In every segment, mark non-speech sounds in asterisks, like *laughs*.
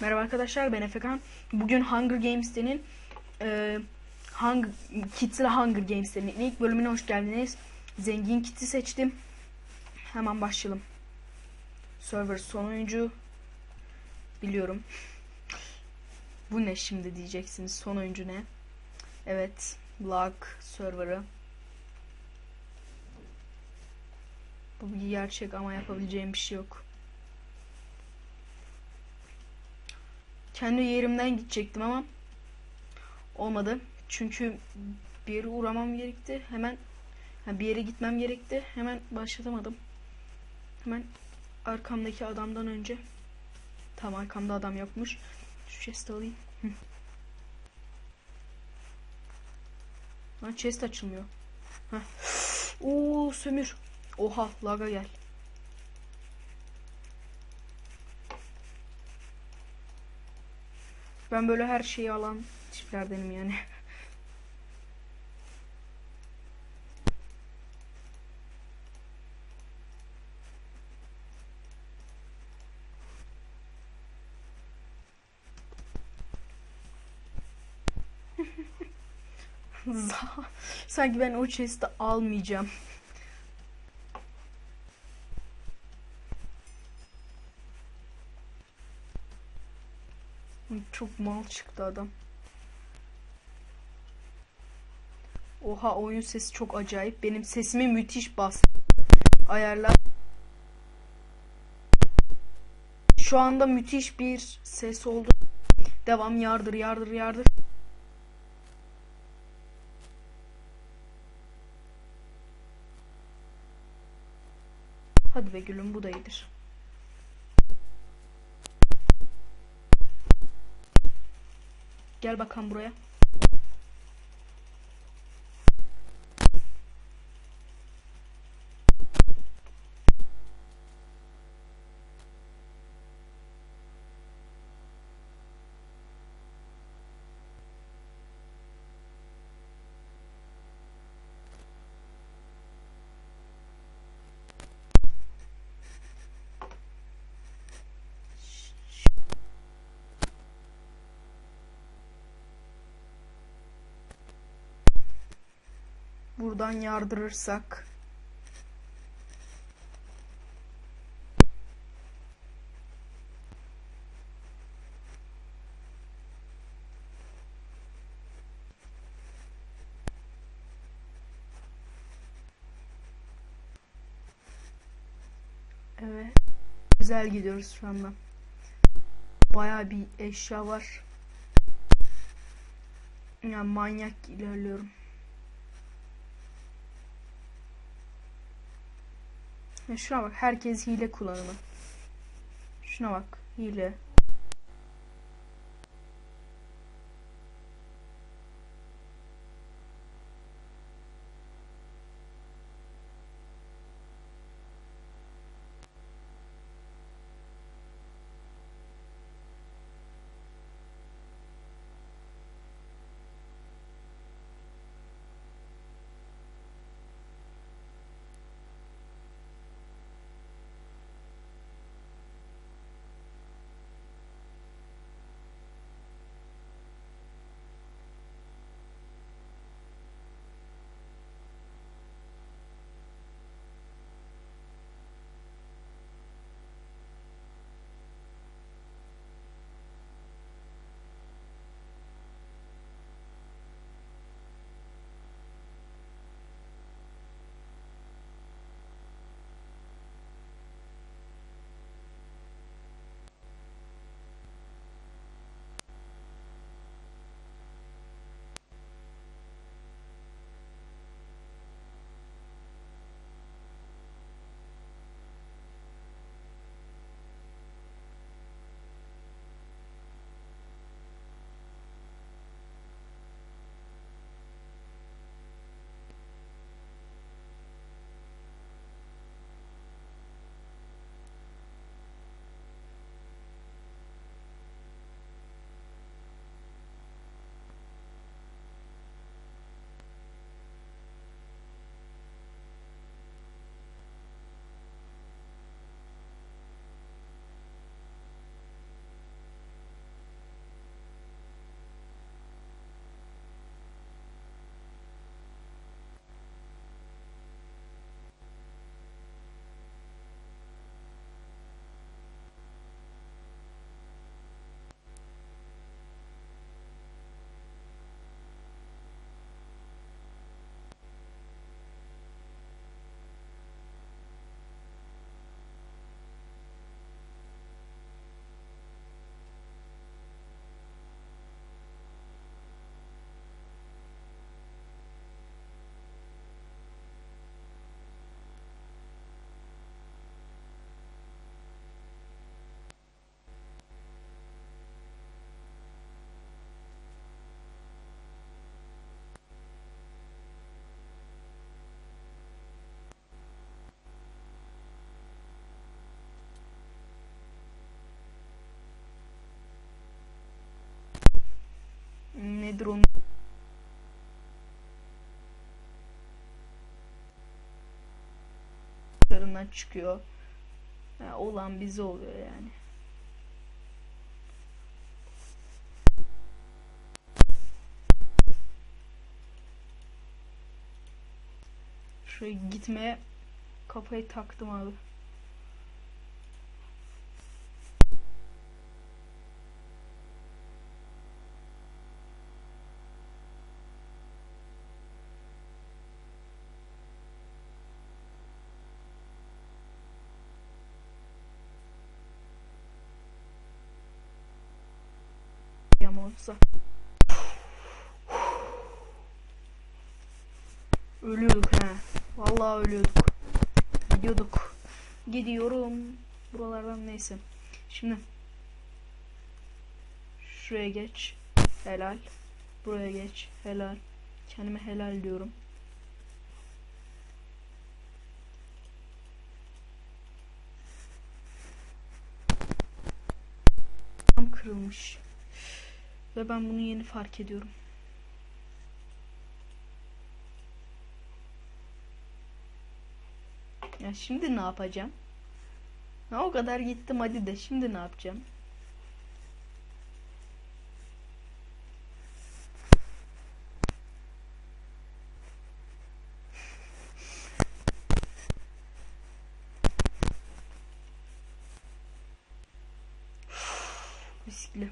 Merhaba arkadaşlar ben Efekan. Bugün Hunger Games'tenin e, Hunger, Kids ile Hunger Games'tenin ilk bölümüne hoş geldiniz. Zengin Kit'i seçtim. Hemen başlayalım. Server son oyuncu. Biliyorum. Bu ne şimdi diyeceksiniz. Son oyuncu ne? Evet. Lag server'ı. Bu bir gerçek ama yapabileceğim bir şey yok. kendi yerimden gidecektim ama olmadı. Çünkü bir yere uğramam gerekti. Hemen ha, bir yere gitmem gerekti. Hemen başlatamadım. Hemen arkamdaki adamdan önce tam arkamda adam yokmuş. Şu chest alayım. Lan chest açılmıyor. Heh. Oo sömür. Oha laga gel. Ben böyle her şeyi alan tiplerdenim yani. *laughs* Za- Sanki ben o chest'i almayacağım. Çok mal çıktı adam. Oha oyun sesi çok acayip. Benim sesimi müthiş bastı. Ayarlar. Şu anda müthiş bir ses oldu. Devam yardır yardır yardır. Hadi be gülüm bu da iyidir. Gel bakalım buraya. Buradan yardırırsak. Evet. Güzel gidiyoruz şu anda. Bayağı bir eşya var. Yani manyak ilerliyorum. Şuna bak herkes hile kullanımı. Şuna bak hile. Onun tarafından çıkıyor. Ha, olan bize oluyor yani. Şuraya gitmeye kafayı taktım abi. Olsa. Ölüyorduk he. Vallahi ölüyorduk. Gidiyorduk. Gidiyorum. Buralardan neyse. Şimdi şuraya geç. Helal. Buraya geç. Helal. Kendime helal diyorum. Tam kırılmış. Ve ben bunu yeni fark ediyorum. Ya şimdi ne yapacağım? Ha, o kadar gittim hadi de şimdi ne yapacağım? Riskli.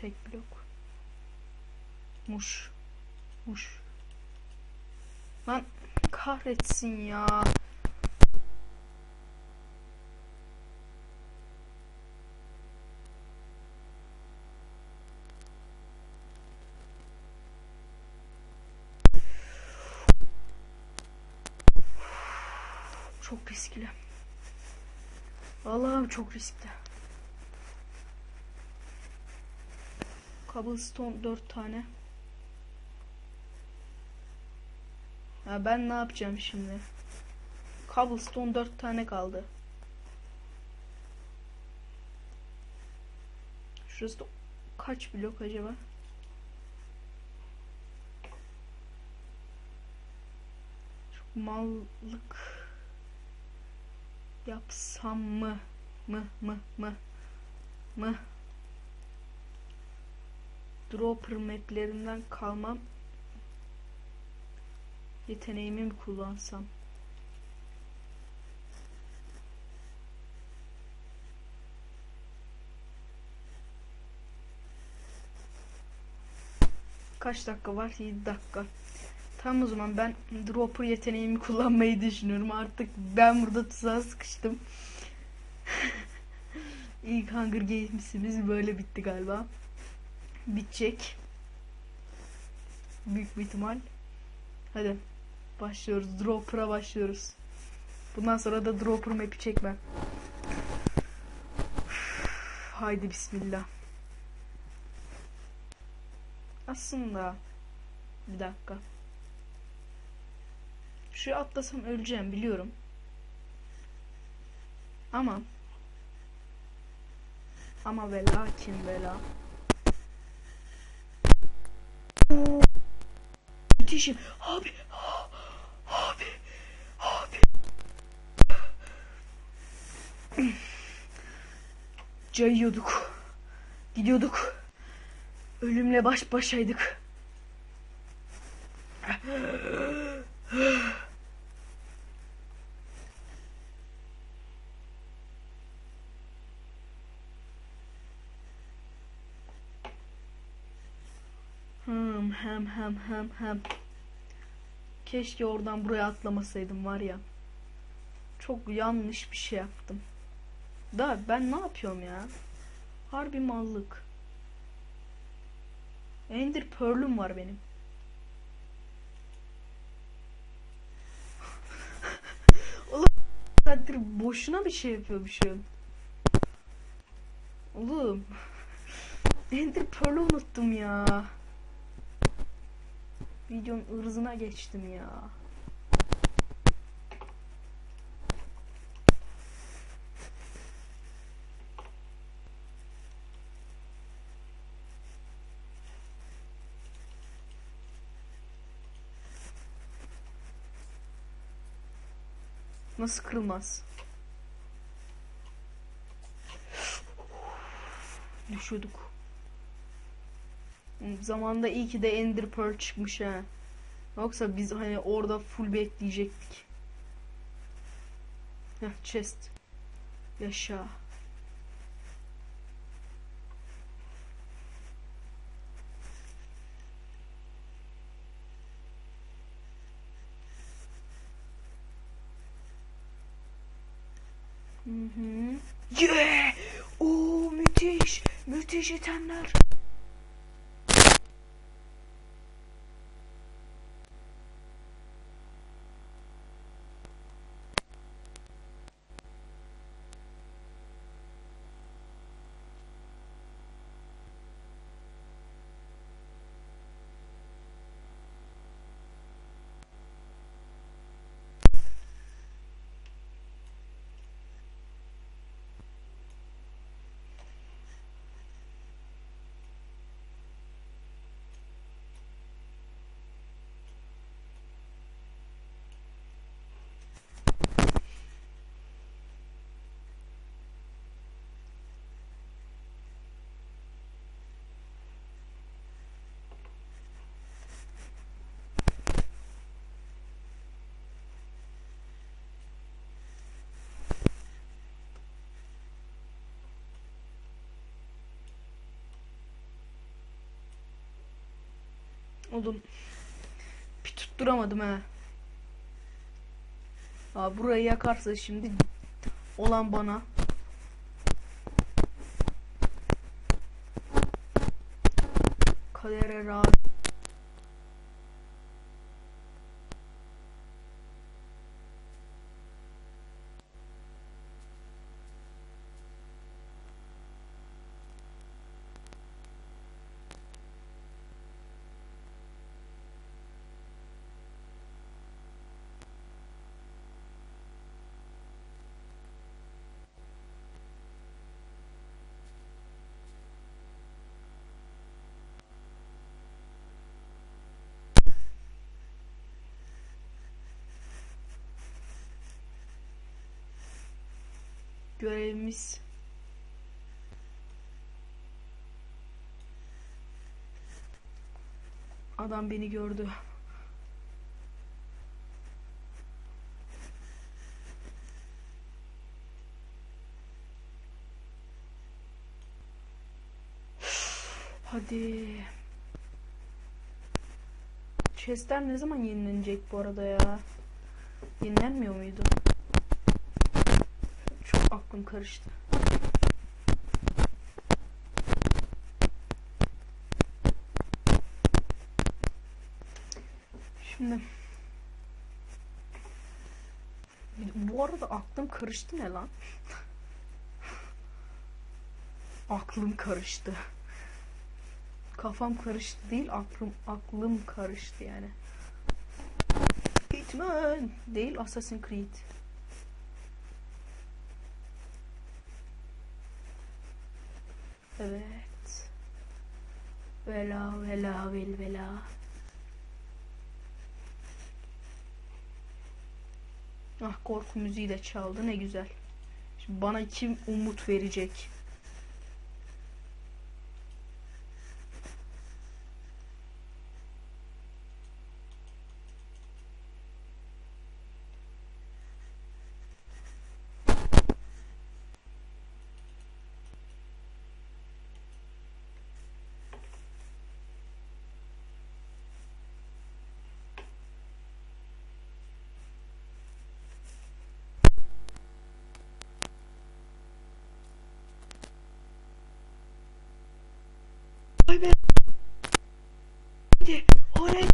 Tek blok. Muş. Muş. Lan kahretsin ya. Çok riskli. Allah'ım çok riskli. Cobblestone 4 tane. Ya ben ne yapacağım şimdi? Cobblestone 4 tane kaldı. Şurası kaç blok acaba? Çok mallık yapsam mı? Mı mı mı mı? Dropper maplerinden kalmam yeteneğimi mi kullansam? Kaç dakika var? 7 dakika. Tamam o zaman ben dropper yeteneğimi kullanmayı düşünüyorum. Artık ben burada tuzağa sıkıştım. *laughs* İlk Hunger Games'imiz böyle bitti galiba. Bitecek. Büyük bir ihtimal. Hadi başlıyoruz. Dropper'a başlıyoruz. Bundan sonra da Dropper map'i çekmem. Haydi bismillah. Aslında bir dakika. Şu atlasam öleceğim biliyorum. Ama ama ve lakin bela. Müthişim. Abi. Abi. Abi. Cayıyorduk. Gidiyorduk. Ölümle baş başaydık. Hmm, hem hem hem hem. Keşke oradan buraya atlamasaydım var ya. Çok yanlış bir şey yaptım. Da ben ne yapıyorum ya? Harbi mallık. Ender Pearl'üm var benim. *laughs* Oğlum saattir boşuna bir şey yapıyormuşum. Oğlum. *laughs* Ender Pearl'ü unuttum ya. Videonun ırzına geçtim ya. Nasıl kırılmaz? Düşüyorduk. Zamanda iyi ki de Ender Pearl çıkmış ha. Yoksa biz hani orada full bekleyecektik. Heh, chest. Yaşa. Hı hı. Yeah! Oo müthiş. Müthiş itemler. Oğlum bir tutturamadım ha. Aa, burayı yakarsa şimdi olan bana. Kadere razı. Görevimiz Adam beni gördü. Hadi. Chestler ne zaman yenilenecek bu arada ya? Yenilenmiyor muydu? Aklım karıştı. Şimdi bu arada aklım karıştı ne lan? aklım karıştı. Kafam karıştı değil, aklım aklım karıştı yani. Hitman değil Assassin's Creed. Evet. Vela vela vel vela. Ah korku müziği de çaldı ne güzel. Şimdi bana kim umut verecek? Vay be. Hadi oraya.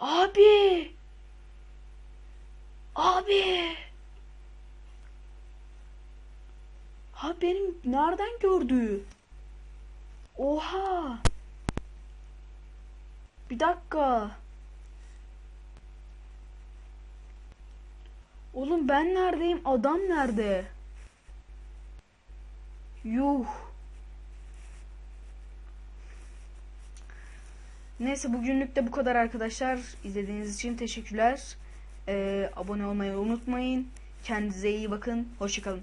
Abi. Abi. Ha benim nereden gördü? Oha. Bir dakika. Oğlum ben neredeyim? Adam nerede? Yuh. Neyse bugünlük de bu kadar arkadaşlar. İzlediğiniz için teşekkürler. Ee, abone olmayı unutmayın. Kendinize iyi bakın. Hoşçakalın.